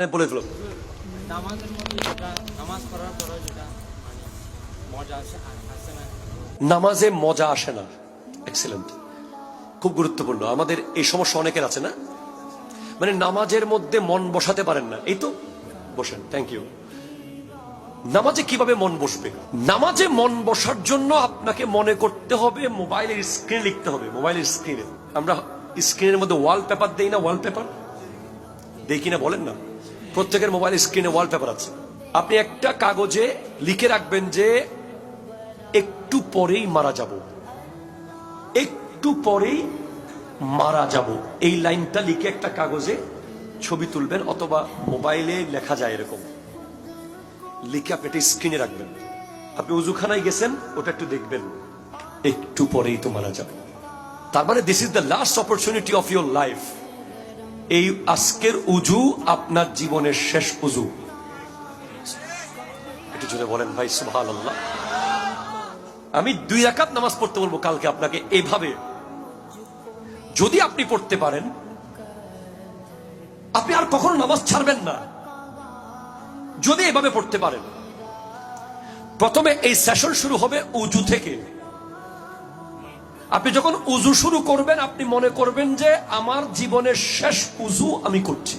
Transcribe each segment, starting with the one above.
হ্যাঁ, বলে যেটা মানে মজা আসে আসে না। নামাজে মজা আসে না। এক্সেলেন্ট খুব গুরুত্বপূর্ণ। আমাদের এই সমস্যা অনেকের আছে না? মানে নামাজের মধ্যে মন বসাতে পারেন না। এই তো? বসেন থ্যাংক ইউ নামাজে কীভাবে মন বসবে? নামাজে মন বসার জন্য আপনাকে মনে করতে হবে মোবাইলের স্ক্রিন লিখতে হবে মোবাইলের স্ক্রিনে আমরা স্ক্রিনের মধ্যে ওয়ালপেপার দেই না ওয়ালপেপার দেই কিনা বলেন না। প্রত্যেকের মোবাইল স্ক্রিনে ওয়ালপেপার আছে। আপনি একটা কাগজে লিখে রাখবেন যে, একটু পরেই মারা যাব। একটু পরেই মারা যাব। এই লাইনটা লিখে একটা কাগজে ছবি তুলবেন, অথবা মোবাইলে লেখা যায় এরকম। লিখে আপনি এটা স্ক্রিনে রাখবেন। আপনি উজুখানায় গেছেন, ওটা একটু দেখবেন। একটু পরেই তো মারা যাবে। তার মানে this is the last opportunity of your life এই আজকের উজু আপনার জীবনের শেষ উজু। একটু জোরে বলেন ভাই, সুবহানাল্লাহ। আমি দুই রাকাত নামাজ পড়তে বলব কালকে আপনাকে এভাবে। যদি আপনি পড়তে পারেন, আপনি আর কখনো নামাজ ছাড়বেন না। যদি এভাবে পড়তে পারেন, প্রথমে এই সেশন শুরু হবে উজু থেকে। আপনি যখন উজু শুরু করবেন, আপনি মনে করবেন যে আমার জীবনের শেষ উজু আমি করছি।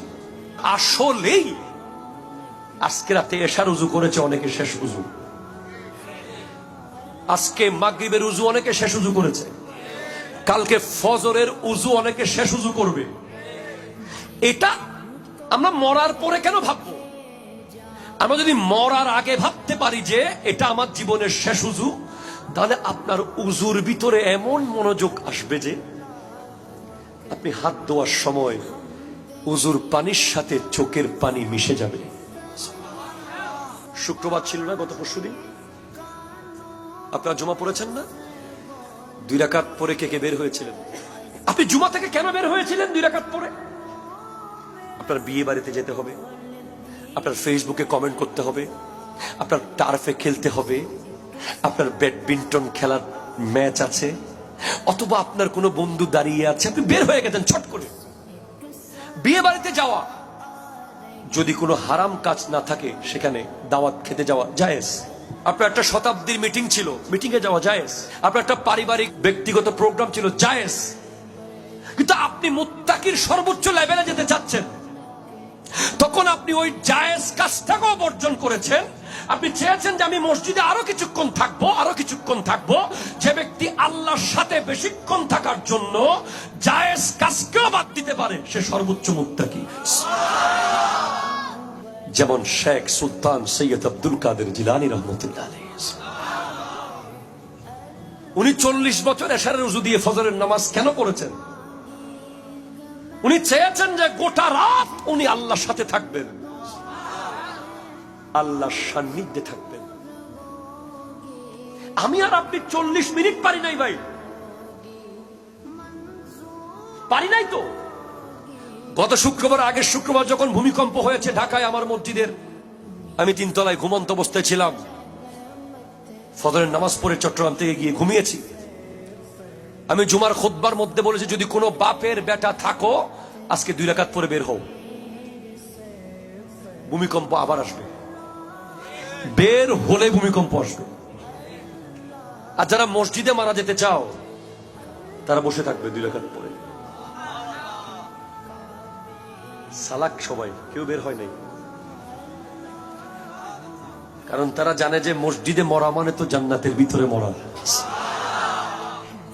আসলেই আজকে রাতে এশার উজু করেছে অনেকে শেষ উজু আজকে মাগরিবের উজু অনেকে শেষ উজু করেছে। কালকে ফজরের উজু অনেকে শেষ উজু করবে। এটা আমরা মরার পরে কেন ভাববো? আমরা যদি মরার আগে ভাবতে পারি যে এটা আমার জীবনের শেষ উজু তাহলে আপনার উজুর ভিতরে এমন মনোযোগ আসবে যে আপনি হাত ধোয়ার সময় উজুর পানির সাথে চোখের পানি মিশে যাবে। শুক্রবার ছিল না গত পরশু দিন? আপনারা জমা পড়েছেন না? দুই রাকাত পরে কে কে বের হয়েছিলেন? আপনি জুমা থেকে কেন বের হয়েছিলেন দুই রাকাত পরে? আপনার বিয়ে বাড়িতে যেতে হবে, আপনার ফেসবুকে কমেন্ট করতে হবে, আপনার টার্ফে খেলতে হবে আপনার ব্যাডমিন্টন খেলার ম্যাচ আছে, অথবা আপনার কোনো বন্ধু দাঁড়িয়ে আছে, আপনি বের হয়ে গেছেন, ছট করে। বিয়ে বাড়িতে যাওয়া, যদি কোনো হারাম কাজ না থাকে, সেখানে দাওয়াত খেতে যাওয়া জায়েজ। আপনার একটা শতাব্দীর মিটিং ছিল, মিটিং এ যাওয়া জায়েজ। আপনার একটা পারিবারিক, ব্যক্তিগত প্রোগ্রাম ছিল, জায়েজ। কিন্তু আপনি মুত্তাকির সর্বোচ্চ লেভেলে যেতে চাচ্ছেন। তখন আপনি ওই জায়েজ কাজটাকেও বর্জন করেছেন। আপনি চেয়েছেন যে আমি মসজিদে আরও কিছুক্ষণ থাকব, আরও কিছুক্ষণ থাকব। যে ব্যক্তি আল্লাহর সাথে বেশিক্ষণ থাকার জন্য জায়েজ কাজকেও বাদ দিতে পারে, সে সর্বোচ্চ মুত্তাকি। যেমন শেখ সুলতান সৈয়দ আব্দুল কাদের জিলানি রহমতুল্লাহ উনি চল্লিশ বছর এশারের উজু দিয়ে ফজরের নামাজ কেন পড়েছেন? উনি চেয়েছেন যে গোটা রাত উনি আল্লাহর সাথে থাকবেন। আল্লাহর সান্নিধ্যে থাকবেন। আমি আর আপনি চল্লিশ মিনিট পারি নাই ভাই। পারি নাই তো? গত শুক্রবার আগের শুক্রবার যখন ভূমিকম্প হয়েছে ঢাকায় আমার মসজিদের, আমি তিনতলায় ঘুমন্ত অবস্থায় ছিলাম। ফজরের নামাজ পড়ে চট্টগ্রাম থেকে গিয়ে ঘুমিয়েছি। আমি জুমার খোদবার মধ্যে বলেছি, যদি কোনো বাপের বেটা থাকো, আজকে দুই রাকাত পরে বের হও। ভূমিকম্প আবার আসবে। বের হলে ভূমিকম্প আসবে। আর যারা মসজিদে মারা যেতে চাও, তারা বসে থাকবে দুই রাকাত পরে সালাক সবাই, কেউ বের হয় নাই। কারণ তারা জানে যে মসজিদে মরা মানে তো জান্নাতের ভিতরে মরা।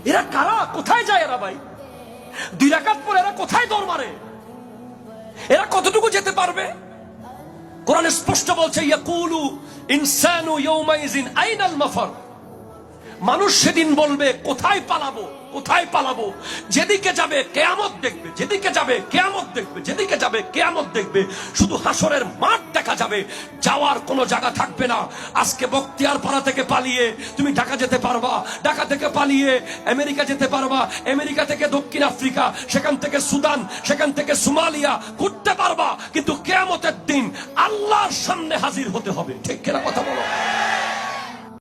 এরা কারা? কোথায় যায় এরা ভাই? দুই রাকাত পরে এরা কোথায় দৌড় মারে? এরা কতটুকু যেতে পারবে? কোরআন স্পষ্ট বলছে ইয়াকুলু ইনসানু ইয়াউমাইজিন আইনাল মাফার। মানুষ সেদিন বলবে, কোথায় পালাবো? কোথায় পালাবো? যেদিকে যাবে, কেয়ামত দেখবে, যেদিকে যাবে, কেয়ামত দেখবে, যেদিকে যাবে, কেয়ামত দেখবে। শুধু হাসরের মাঠ দেখা যাবে, যাওয়ার কোনো জায়গা থাকবে না। আজকে বক্তিয়ার পাড়া থেকে পালিয়ে তুমি ঢাকা যেতে পারবা, ঢাকা থেকে পালিয়ে আমেরিকা যেতে পারবা, আমেরিকা থেকে দক্ষিণ আফ্রিকা, সেখান থেকে সুদান, সেখান থেকে সোমালিয়া ঘুরতে পারবা। কিন্তু কেয়ামতের দিন আল্লাহর সামনে হাজির হতে হবে। ঠিক কিনা কথা বলো?